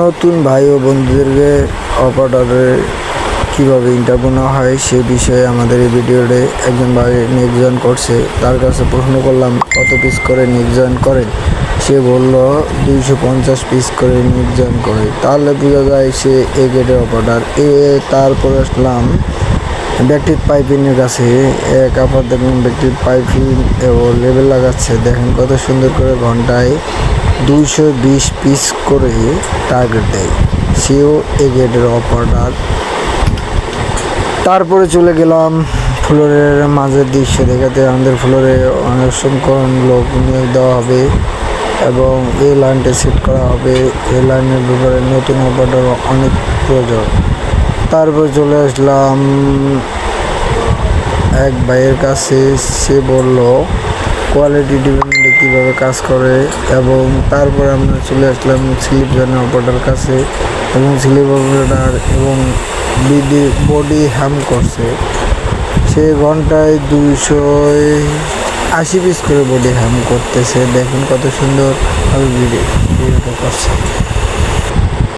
নতুন ভাই ও বন্ধুদেরকে অপারেটরে কীভাবে ইন্টারভিউ নেওয়া হয় সে বিষয়ে আমাদের এই ভিডিওতে একজন ভাই নেক্সট জয়েন করছে। তার কাছে প্রশ্ন করলাম, কত পিস করে নেক্সট জয়েন করেন? সে বলল, দুইশো পঞ্চাশ পিস করে নেক্সট জয়েন করে। তাহলে বোঝা যায় সে এ গেটের অপারেটর এ তারপরে আসলাম ব্যক্তির পাইপিংয়ের কাছে। এক আপার দেখুন ব্যক্তির পাইপিং ও লেবেল লাগাচ্ছে। দেখেন কত সুন্দর করে ঘন্টায় দুইশো বিশ পিস করে টার্গেট দেয়। সেও এ গেটের অপারেটর তারপরে চলে গেলাম ফ্লোরের মাঝের দৃশ্য। দেখাতে আমাদের ফ্লোরে অনেক সংখ্যক লোক নিয়োগ দেওয়া হবে এবং এই লাইনটা সেট করা হবে। এই লাইনের ব্যাপারে নতুন অপারেটর অনেক প্রয়োজন। তারপর চলে আসলাম এক ভাইয়ের কাছে। সে বলল কোয়ালিটি ডিপার্টমেন্টে কীভাবে কাজ করে এবং তারপরে আমরা চলে আসলাম স্লিপ জানের অপারেটার কাছে এবং স্লিপ অপারেটার এবং বিডি বডি হ্যাম করছে। সে ঘন্টায় দুশো আশি পিস করে বডি হ্যাম করতেছে। দেখুন কত সুন্দর ভিডিও ভিডিওটা করছে।